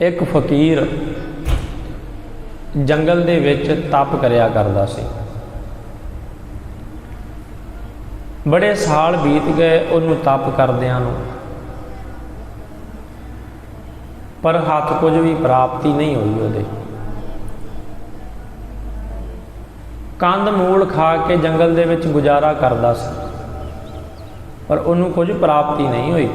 ਇੱਕ ਫਕੀਰ ਜੰਗਲ ਦੇ ਵਿੱਚ ਤਪ ਕਰਿਆ ਕਰਦਾ ਸੀ। ਬੜੇ ਸਾਲ ਬੀਤ ਗਏ ਉਹਨੂੰ ਤਪ ਕਰਦਿਆਂ ਨੂੰ। ਪਰ ਹੱਥ ਕੁਝ ਵੀ ਪ੍ਰਾਪਤੀ ਨਹੀਂ ਹੋਈ ਉਹਦੇ। ਕੰਦ ਮੂਲ ਖਾ ਕੇ ਜੰਗਲ ਦੇ ਵਿੱਚ ਗੁਜ਼ਾਰਾ ਕਰਦਾ ਸੀ। ਪਰ ਉਹਨੂੰ ਕੁਝ ਪ੍ਰਾਪਤੀ ਨਹੀਂ ਹੋਈ।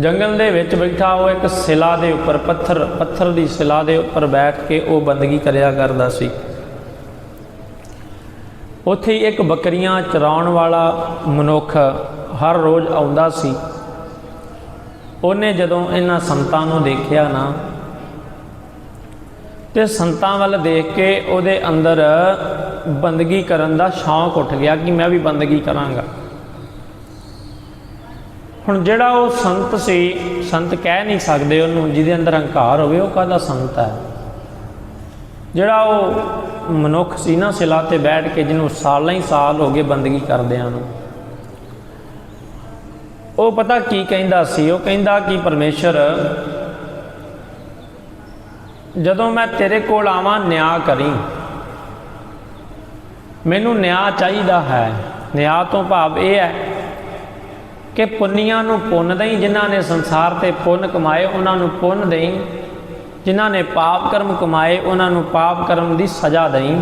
ਜੰਗਲ ਦੇ ਵਿੱਚ ਬੈਠਾ ਉਹ ਇੱਕ ਸਿਲਾ ਦੇ ਉੱਪਰ, ਪੱਥਰ ਪੱਥਰ ਦੀ ਸਿਲਾ ਦੇ ਉੱਪਰ ਬੈਠ ਕੇ ਉਹ ਬੰਦਗੀ ਕਰਿਆ ਕਰਦਾ ਸੀ। ਉੱਥੇ ਹੀ ਇੱਕ ਬੱਕਰੀਆਂ ਚਰਾਉਣ ਵਾਲਾ ਮਨੁੱਖ ਹਰ ਰੋਜ਼ ਆਉਂਦਾ ਸੀ। ਉਹਨੇ ਜਦੋਂ ਇਹਨਾਂ ਸੰਤਾਂ ਨੂੰ ਦੇਖਿਆ ਨਾ, ਤੇ ਸੰਤਾਂ ਵੱਲ ਦੇਖ ਕੇ ਉਹਦੇ ਅੰਦਰ ਬੰਦਗੀ ਕਰਨ ਦਾ ਸ਼ੌਂਕ ਉੱਠ ਗਿਆ ਕਿ ਮੈਂ ਵੀ ਬੰਦਗੀ ਕਰਾਂਗਾ। ਹੁਣ ਜਿਹੜਾ ਉਹ ਸੰਤ ਸੀ, ਸੰਤ ਕਹਿ ਨਹੀਂ ਸਕਦੇ ਉਹਨੂੰ, ਜਿਹਦੇ ਅੰਦਰ ਹੰਕਾਰ ਹੋਵੇ, ਉਹ ਕਾਹਦਾ ਸੰਤ ਹੈ? ਜਿਹੜਾ ਉਹ ਮਨੁੱਖ ਸੀ ਨਾ, ਸਿਲਾ ਤੇ ਬੈਠ ਕੇ, ਜਿਹਨੂੰ ਸਾਲਾਂ ਹੀ ਸਾਲ ਹੋ ਗਏ ਬੰਦਗੀ ਕਰਦਿਆਂ ਨੂੰ। ਉਹ ਪਤਾ ਕੀ ਕਹਿੰਦਾ ਸੀ? ਉਹ ਕਹਿੰਦਾ ਕਿ ਪਰਮੇਸ਼ਰ, ਜਦੋਂ ਮੈਂ ਤੇਰੇ ਕੋਲ ਆਵਾਂ, ਨਿਆਂ ਕਰੀ। ਮੈਨੂੰ ਨਿਆਂ ਚਾਹੀਦਾ ਹੈ। ਨਿਆਂ ਤੋਂ ਭਾਵ ਇਹ ਹੈ ਕਿ ਪੁੰਨੀਆਂ ਨੂੰ ਪੁੰਨ ਦੇਈ, ਜਿਨ੍ਹਾਂ ਨੇ ਸੰਸਾਰ ਤੇ ਪੁੰਨ ਕਮਾਏ, ਉਹਨਾਂ ਨੂੰ ਪੁੰਨ ਦੇਈ। ਜਿਨ੍ਹਾਂ ਨੇ ਪਾਪ ਕਰਮ ਕਮਾਏ, ਉਹਨਾਂ ਨੂੰ ਪਾਪ ਕਰਮ ਦੀ ਸਜ਼ਾ ਦੇਈ।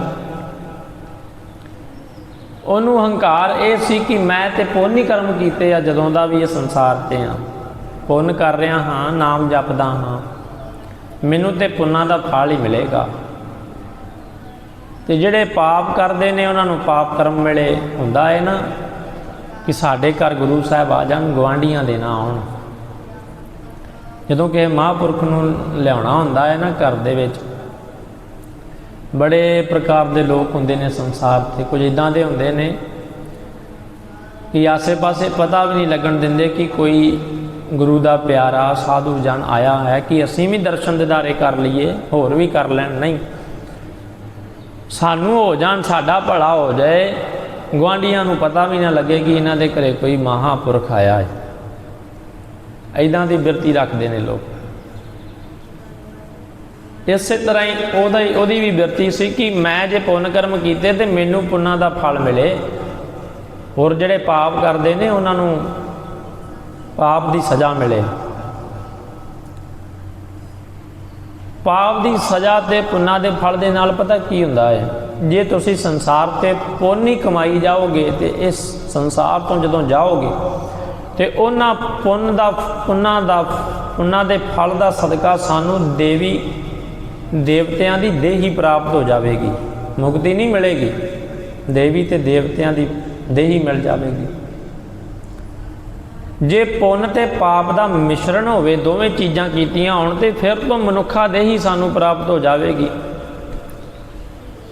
ਉਹਨੂੰ ਹੰਕਾਰ ਇਹ ਸੀ ਕਿ ਮੈਂ ਤੇ ਪੁੰਨ ਹੀ ਕਰਮ ਕੀਤੇ ਆ, ਜਦੋਂ ਦਾ ਵੀ ਇਹ ਸੰਸਾਰ ਤੇ ਆ। ਪੁੰਨ ਕਰ ਰਿਹਾ ਹਾਂ, ਨਾਮ ਜਪਦਾ ਹਾਂ। ਮੈਨੂੰ ਤੇ ਪੁੰਨਾਂ ਦਾ ਫਲ ਹੀ ਮਿਲੇਗਾ। ਤੇ ਜਿਹੜੇ ਪਾਪ ਕਰਦੇ ਨੇ, ਉਹਨਾਂ ਨੂੰ ਪਾਪ ਕਰਮ ਮਿਲੇ ਹੁੰਦਾ ਹੈ ਨਾ। ਕਿ ਸਾਡੇ ਘਰ ਗੁਰੂ ਸਾਹਿਬ ਆ ਜਾਣ ਗਵਾਂਡੀਆਂ ਦੇ ਨਾ ਆਉਣ। ਜਦੋਂ ਕਿ ਮਹਾਂਪੁਰਖ ਨੂੰ ਲਿਆਉਣਾ ਹੁੰਦਾ ਹੈ ਨਾ ਘਰ ਦੇ ਵਿੱਚ, ਬੜੇ ਪ੍ਰਕਾਰ ਦੇ ਲੋਕ ਹੁੰਦੇ ਨੇ ਸੰਸਾਰ ਤੇ। ਕੁਝ ਇਦਾਂ ਦੇ ਹੁੰਦੇ ਨੇ ਕਿ ਆਸੇ-ਪਾਸੇ ਪਤਾ ਵੀ ਨਹੀਂ ਲੱਗਣ ਦਿੰਦੇ ਕਿ ਕੋਈ ਗੁਰੂ ਦਾ ਪਿਆਰਾ, ਸਾਧੂ ਜਨ ਆਇਆ ਹੈ ਕਿ ਅਸੀਂ ਵੀ ਦਰਸ਼ਨ ਦਿਦਾਰੇ ਕਰ ਲਈਏ, ਹੋਰ ਵੀ ਕਰ ਲੈਣ। ਨਹੀਂ। ਸਾਨੂੰ ਹੋ ਜਾਣ, ਸਾਡਾ ਭਲਾ ਹੋ ਜਾਏ। ਗਵਾਂਡੀਆਂ ਨੂੰ ਪਤਾ ਵੀ ਨਾ ਲੱਗੇ ਕਿ ਇਹਨਾਂ ਦੇ ਘਰੇ ਕੋਈ ਮਹਾਪੁਰਖ ਆਇਆ ਹੈ। ਐਦਾਂ ਦੀ ਬਿਰਤੀ ਰੱਖਦੇ ਨੇ ਲੋਕ। ਇਸੇ ਤਰ੍ਹਾਂ ਹੀ ਉਹਦਾ ਉਹਦੀ ਵੀ ਬਿਰਤੀ ਸੀ ਕਿ ਮੈਂ ਜੇ ਪੁੰਨ ਕਰਮ ਕੀਤੇ ਤੇ ਮੈਨੂੰ ਪੁੰਨਾਂ ਦਾ ਫਲ ਮਿਲੇ। ਹੋਰ ਜਿਹੜੇ ਪਾਪ ਕਰਦੇ ਨੇ, ਉਹਨਾਂ ਨੂੰ ਪਾਪ ਦੀ ਸਜ਼ਾ ਮਿਲੇ। ਪਾਪ ਦੀ ਸਜ਼ਾ ਤੇ ਪੁੰਨਾਂ ਦੇ ਫਲ ਦੇ ਨਾਲ ਪਤਾ ਕੀ ਹੁੰਦਾ ਹੈ? ਜੇ ਤੁਸੀਂ ਸੰਸਾਰ ਤੇ ਪੁੰਨ ਹੀ ਕਮਾਈ ਜਾਓਗੇ ਤੇ ਇਸ ਸੰਸਾਰ ਤੋਂ ਜਦੋਂ ਜਾਓਗੇ ਤੇ ਉਹਨਾਂ ਪੁੰਨ ਦਾ, ਪੁੰਨਾਂ ਦਾ, ਪੁੰਨਾਂ ਦੇ ਫਲ ਦਾ ਸਦਕਾ ਸਾਨੂੰ ਦੇਵੀ ਦੇਵਤਿਆਂ ਦੀ ਦੇਹੀ ਪ੍ਰਾਪਤ ਹੋ ਜਾਵੇਗੀ। ਮੁਕਤੀ ਨਹੀਂ ਮਿਲੇਗੀ। ਦੇਵੀ ਤੇ ਦੇਵਤਿਆਂ ਦੀ ਦੇਹੀ ਮਿਲ ਜਾਵੇਗੀ। ਜੇ ਪੁੰਨ ਤੇ ਪਾਪ ਦਾ ਮਿਸ਼ਰਣ ਹੋਵੇ, ਦੋਵੇਂ ਚੀਜ਼ਾਂ ਕੀਤੀਆਂ ਹੋਣ ਤੇ ਫਿਰ ਤੋਂ ਮਨੁੱਖਾ ਦੇ ਹੀ ਸਾਨੂੰ ਪ੍ਰਾਪਤ ਹੋ ਜਾਵੇਗੀ।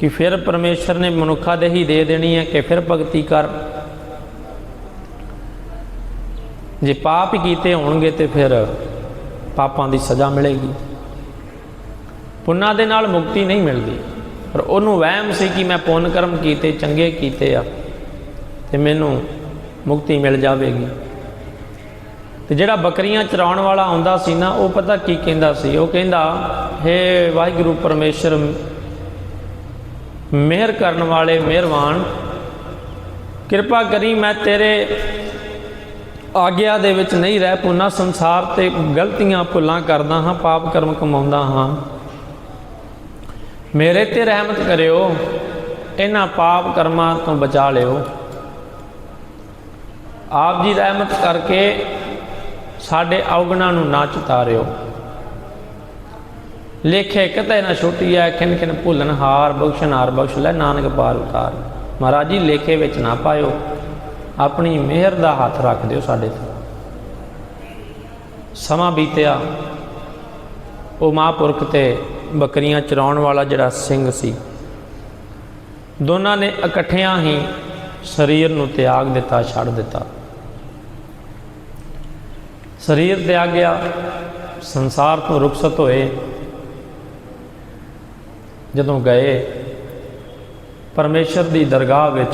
ਕਿ ਫਿਰ ਪਰਮੇਸ਼ਰ ਨੇ ਮਨੁੱਖਾ ਦੇਹੀ ਦੇ ਦੇਣੀ ਹੈ ਕਿ ਫਿਰ ਭਗਤੀ ਕਰ। ਜੇ ਪਾਪ ਕੀਤੇ ਹੋਣਗੇ ਤੇ ਫਿਰ ਪਾਪਾਂ ਦੀ ਸਜ਼ਾ ਮਿਲੇਗੀ। ਪੁੰਨਾਂ ਦੇ ਨਾਲ ਮੁਕਤੀ ਨਹੀਂ ਮਿਲਦੀ। ਪਰ ਉਹਨੂੰ ਵਹਿਮ ਸੀ ਕਿ ਮੈਂ ਪੁੰਨ ਕਰਮ ਕੀਤੇ, ਚੰਗੇ ਕੀਤੇ ਆ ਤੇ ਮੈਨੂੰ ਮੁਕਤੀ ਮਿਲ ਜਾਵੇਗੀ। ਤੇ ਜਿਹੜਾ ਬੱਕਰੀਆਂ ਚਰਾਉਣ ਵਾਲਾ ਆਉਂਦਾ ਸੀ ਨਾ, ਉਹ ਪਤਾ ਕੀ ਕਹਿੰਦਾ ਸੀ? ਉਹ ਕਹਿੰਦਾ, ਹੇ ਵਾਹਿਗੁਰੂ ਪਰਮੇਸ਼ਰ, ਮਿਹਰ ਕਰਨ ਵਾਲੇ ਮਿਹਰਬਾਨ, ਕਿਰਪਾ ਕਰੀ ਮੈਂ ਤੇਰੇ ਆਗਿਆ ਦੇ ਵਿੱਚ ਨਹੀਂ ਰਹਿ ਪੁਨਾ, ਸੰਸਾਰ ਤੇ ਗਲਤੀਆਂ ਭੁੱਲਾਂ ਕਰਦਾ ਹਾਂ, ਪਾਪ ਕਰਮ ਕਮਾਉਂਦਾ ਹਾਂ। ਮੇਰੇ ਤੇ ਰਹਿਮਤ ਕਰਿਓ, ਇਹਨਾਂ ਪਾਪ ਕਰਮਾਂ ਤੋਂ ਬਚਾ ਲਿਓ। ਆਪ ਜੀ ਰਹਿਮਤ ਕਰਕੇ ਸਾਡੇ ਔਗਣਾਂ ਨੂੰ ਨਾ ਚਿਤਾਰਿਓ। ਲੇਖੇ ਕਿਤੇ ਨਾ ਛੁੱਟੀ ਐ ਖਿਨ ਖਿਨ ਭੁੱਲਣ ਹਾਰ ਬਖਸ਼ਣ ਹਾਰ ਬਖਸ਼, ਲੈ ਨਾਨਕ ਪਾਰ ਉਤਾਰ। ਮਹਾਰਾਜ ਜੀ, ਲੇਖੇ ਵਿੱਚ ਨਾ ਪਾਇਓ। ਆਪਣੀ ਮਿਹਰ ਦਾ ਹੱਥ ਰੱਖ ਦਿਓ ਸਾਡੇ ਤੇ। ਸਮਾਂ ਬੀਤਿਆ। ਉਹ ਮਹਾਂਪੁਰਖ ਤੇ ਬੱਕਰੀਆਂ ਚਰਾਉਣ ਵਾਲਾ ਜਿਹੜਾ ਸਿੰਘ ਸੀ, ਦੋਨਾਂ ਨੇ ਇਕੱਠਿਆਂ ਹੀ ਸਰੀਰ ਨੂੰ ਤਿਆਗ ਦਿੱਤਾ, ਛੱਡ ਦਿੱਤਾ। ਸਰੀਰ ਤਿਆਗਿਆ ਸੰਸਾਰ ਤੋਂ ਰੁਖਸਤ ਹੋਏ। ਜਦੋਂ ਗਏ, ਪਰਮੇਸ਼ਰ ਦੀ ਦਰਗਾਹ ਵਿੱਚ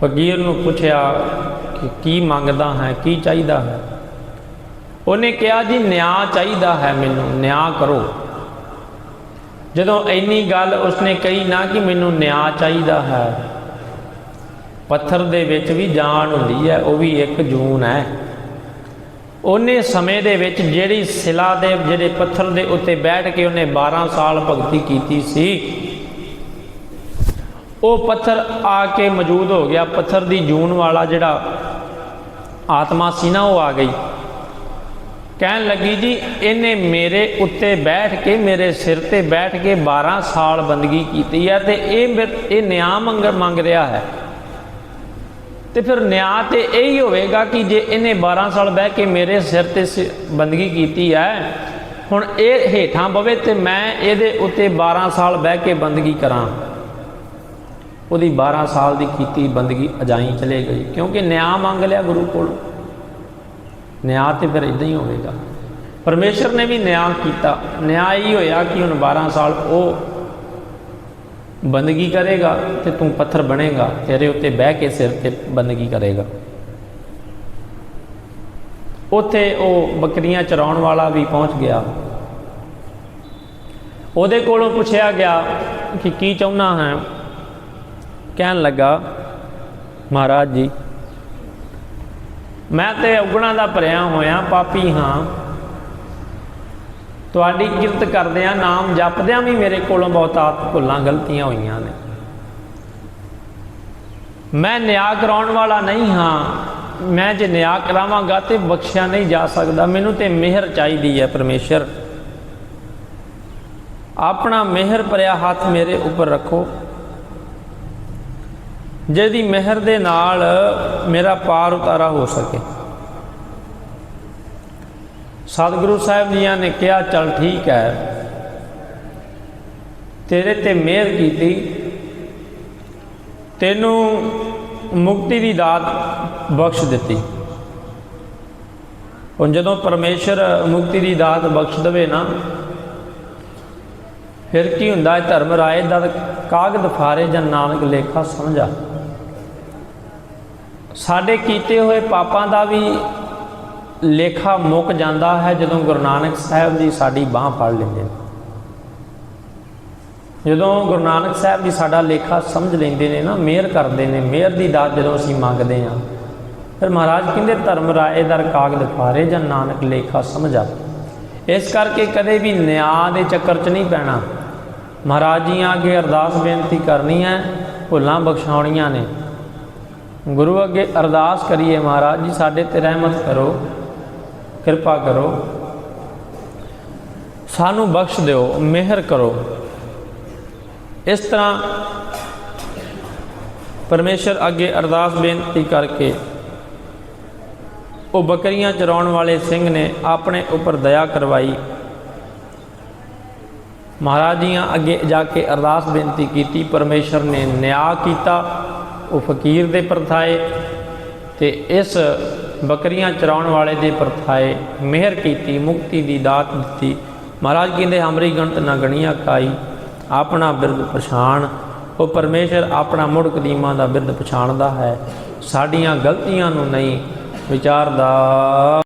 ਫਕੀਰ ਨੂੰ ਪੁੱਛਿਆ ਕਿ ਕੀ ਮੰਗਦਾ ਹੈ, ਕੀ ਚਾਹੀਦਾ ਹੈ? ਉਹਨੇ ਕਿਹਾ, ਜੀ, ਨਿਆਂ ਚਾਹੀਦਾ ਹੈ ਮੈਨੂੰ, ਨਿਆਂ ਕਰੋ। ਜਦੋਂ ਇੰਨੀ ਗੱਲ ਉਸਨੇ ਕਹੀ ਨਾ ਕਿ ਮੈਨੂੰ ਨਿਆਂ ਚਾਹੀਦਾ ਹੈ, ਪੱਥਰ ਦੇ ਵਿੱਚ ਵੀ ਜਾਨ ਹੁੰਦੀ ਹੈ, ਉਹ ਵੀ ਇੱਕ ਜੂਨ ਹੈ। ਉਹਨੇ ਸਮੇਂ ਦੇ ਵਿੱਚ ਜਿਹੜੀ ਸਿਲਾ ਦੇ, ਜਿਹੜੇ ਪੱਥਰ ਦੇ ਉੱਤੇ ਬੈਠ ਕੇ ਉਹਨੇ 12 ਸਾਲ ਭਗਤੀ ਕੀਤੀ ਸੀ। ਉਹ ਪੱਥਰ ਆ ਕੇ ਮੌਜੂਦ ਹੋ ਗਿਆ। ਪੱਥਰ ਦੀ ਜੂਨ ਵਾਲਾ ਜਿਹੜਾ ਆਤਮਾ ਸੀ ਨਾ, ਉਹ ਆ ਗਈ। ਕਹਿਣ ਲੱਗੀ, ਜੀ, ਇਹਨੇ ਮੇਰੇ ਉੱਤੇ ਬੈਠ ਕੇ, ਮੇਰੇ ਸਿਰ ਤੇ ਬੈਠ ਕੇ 12 ਸਾਲ ਬੰਦਗੀ ਕੀਤੀ ਹੈ ਤੇ ਇਹ ਮੇਰੇ- ਇਹ ਨਿਆਂ ਮੰਗ ਮੰਗ ਰਿਹਾ ਹੈ। ਤੇ ਫਿਰ ਨਿਆਂ ਤੇ ਇਹੀ ਹੋਵੇਗਾ ਕਿ ਜੇ ਇਹਨੇ 12 ਸਾਲ ਬਹਿ ਕੇ ਮੇਰੇ ਸਿਰ ਤੇ ਸਿ- ਬੰਦਗੀ ਕੀਤੀ ਹੈ, ਹੁਣ ਇਹ ਹੇਠਾਂ ਬਵੇ ਤੇ ਮੈਂ ਇਹਦੇ ਉੱਤੇ 12 ਸਾਲ ਬਹਿ ਕੇ ਬੰਦਗੀ ਕਰਾਂ। ਉਹਦੀ 12 ਸਾਲ ਦੀ ਕੀਤੀ ਬੰਦਗੀ ਅਜਾਈ ਚਲੇ ਗਈ, ਕਿਉਂਕਿ ਨਿਆਂ ਮੰਗ ਲਿਆ ਗੁਰੂ ਕੋਲ। ਨਿਆਂ ਤੇ ਫਿਰ ਇਦਾਂ ਹੀ ਹੋਵੇਗਾ। ਪਰਮੇਸ਼ਰ ਨੇ ਵੀ ਨਿਆਂ ਕੀਤਾ। ਨਿਆਂ ਹੀ ਹੋਇਆ ਕਿ ਹੁਣ 12 ਸਾਲ ਉਹ ਬੰਦਗੀ ਕਰੇਗਾ ਤੇ ਤੂੰ ਪੱਥਰ ਬਣੇਗਾ, ਤੇਰੇ ਉੱਤੇ ਬਹਿ ਕੇ ਸਿਰ ਤੇ ਬੰਦਗੀ ਕਰੇਗਾ। ਉੱਥੇ ਉਹ ਬੱਕਰੀਆਂ ਚਰਾਉਣ ਵਾਲਾ ਵੀ ਪਹੁੰਚ ਗਿਆ। ਉਹਦੇ ਕੋਲੋਂ ਪੁੱਛਿਆ ਗਿਆ ਕਿ ਕੀ ਚਾਹੁੰਦਾ ਹੈ। ਕਹਿਣ ਲੱਗਾ, ਮਹਾਰਾਜ ਜੀ, ਮੈਂ ਤੇ ਔਗਣਾ ਦਾ ਭਰਿਆ ਹੋਇਆ ਪਾਪੀ ਹਾਂ। ਤੁਹਾਡੀ ਕਿਰਤ ਕਰਦਿਆਂ ਨਾਮ ਜਪਦਿਆਂ ਵੀ ਮੇਰੇ ਕੋਲੋਂ ਬਹੁਤਾਤ ਭੁੱਲਾਂ ਗਲਤੀਆਂ ਹੋਈਆਂ ਨੇ। ਮੈਂ ਨਿਆਂ ਕਰਾਉਣ ਵਾਲਾ ਨਹੀਂ ਹਾਂ। ਮੈਂ ਜੇ ਨਿਆਂ ਕਰਾਵਾਂਗਾ ਤੇ ਬਖਸ਼ਿਆ ਨਹੀਂ ਜਾ ਸਕਦਾ। ਮੈਨੂੰ ਤੇ ਮਿਹਰ ਚਾਹੀਦੀ ਹੈ ਪਰਮੇਸ਼ਰ। ਆਪਣਾ ਮਿਹਰ ਭਰਿਆ ਹੱਥ ਮੇਰੇ ਉੱਪਰ ਰੱਖੋ। ਜਿਹਦੀ ਮਿਹਰ ਦੇ ਨਾਲ ਮੇਰਾ ਪਾਰ ਉਤਾਰਾ ਹੋ ਸਕੇ। ਸਤਿਗੁਰੂ ਸਾਹਿਬ ਜੀਆਂ ਨੇ ਕਿਹਾ, ਚਲ ਠੀਕ ਹੈ। ਤੇਰੇ ਤੇ ਮਿਹਰ ਕੀਤੀ। ਤੈਨੂੰ ਮੁਕਤੀ ਦੀ ਦਾਤ ਬਖਸ਼ ਦਿੱਤੀ। ਹੁਣ ਜਦੋਂ ਪਰਮੇਸ਼ਰ ਮੁਕਤੀ ਦੀ ਦਾਤ ਬਖਸ਼ ਦੇਵੇ ਨਾ, ਫਿਰ ਕੀ ਹੁੰਦਾ ਹੈ ਧਰਮ ਰਾਏ ਦਾ ਕਾਗਦ ਫਾਰੇ ਜਾਂ ਨਾਨਕ ਲੇਖਾ ਸਮਝਾ। ਸਾਡੇ ਕੀਤੇ ਹੋਏ ਪਾਪਾਂ ਦਾ ਵੀ ਲੇਖਾ ਮੁੱਕ ਜਾਂਦਾ ਹੈ ਜਦੋਂ ਗੁਰੂ ਨਾਨਕ ਸਾਹਿਬ ਦੀ ਸਾਡੀ ਬਾਹ ਫੜ ਲੈਂਦੇ ਨੇ। ਜਦੋਂ ਗੁਰੂ ਨਾਨਕ ਸਾਹਿਬ ਜੀ ਸਾਡਾ ਲੇਖਾ ਸਮਝ ਲੈਂਦੇ ਨੇ ਨਾ, ਮਿਹਰ ਕਰਦੇ ਨੇ, ਮਿਹਰ ਦੀ ਦਾਤ ਜਦੋਂ ਅਸੀਂ ਮੰਗਦੇ ਹਾਂ, ਫਿਰ ਮਹਾਰਾਜ ਕਹਿੰਦੇ, ਧਰਮ ਰਾਏ ਦਰ ਕਾਗਦ ਫਾਰੇ ਜਾਂ ਨਾਨਕ ਲੇਖਾ ਸਮਝਾ ਇਸ ਕਰਕੇ ਕਦੇ ਵੀ ਨਿਆਂ ਦੇ ਚੱਕਰ 'ਚ ਨਹੀਂ ਪੈਣਾ। ਮਹਾਰਾਜ ਜੀਆਂ ਅੱਗੇ ਅਰਦਾਸ ਬੇਨਤੀ ਕਰਨੀ ਹੈ, ਭੁੱਲਾਂ ਬਖਸ਼ਾਉਣੀਆਂ ਨੇ। ਗੁਰੂ ਅੱਗੇ ਅਰਦਾਸ ਕਰੀਏ ਮਹਾਰਾਜ ਜੀ, ਸਾਡੇ ਤੇ ਰਹਿਮਤ ਕਰੋ। ਕਿਰਪਾ ਕਰੋ। ਸਾਨੂੰ ਬਖਸ਼ ਦਿਓ, ਮਿਹਰ ਕਰੋ। ਇਸ ਤਰ੍ਹਾਂ ਪਰਮੇਸ਼ਰ ਅੱਗੇ ਅਰਦਾਸ ਬੇਨਤੀ ਕਰਕੇ ਉਹ ਬੱਕਰੀਆਂ ਚਰਾਉਣ ਵਾਲੇ ਸਿੰਘ ਨੇ ਆਪਣੇ ਉੱਪਰ ਦਇਆ ਕਰਵਾਈ। ਮਹਾਰਾਜ ਜੀਆਂ ਅੱਗੇ ਜਾ ਕੇ ਅਰਦਾਸ ਬੇਨਤੀ ਕੀਤੀ, ਪਰਮੇਸ਼ਰ ਨੇ ਨਿਆਂ ਕੀਤਾ, ਉਹ ਫਕੀਰ ਦੇ ਪਰਥਾਏ ਤੇ ਇਸ ਬੱਕਰੀਆਂ ਚਰਾਉਣ ਵਾਲੇ ਦੇ ਪਰਥਾਏ ਮਿਹਰ ਕੀਤੀ, ਮੁਕਤੀ ਦੀ ਦਾਤ ਦਿੱਤੀ। ਮਹਾਰਾਜ ਕਹਿੰਦੇ, ਹਮਰੀ ਗਣਤ ਨਾ ਗਣੀਆਂ ਕਾਈ, ਆਪਣਾ ਬਿਰਦ ਪਛਾਣ। ਉਹ ਪਰਮੇਸ਼ਰ ਆਪਣਾ ਮੁੜ ਕਦੀਮਾਂ ਦਾ ਬਿਰਦ ਪਛਾਣਦਾ ਹੈ। ਸਾਡੀਆਂ ਗਲਤੀਆਂ ਨੂੰ ਨਹੀਂ ਵਿਚਾਰਦਾ।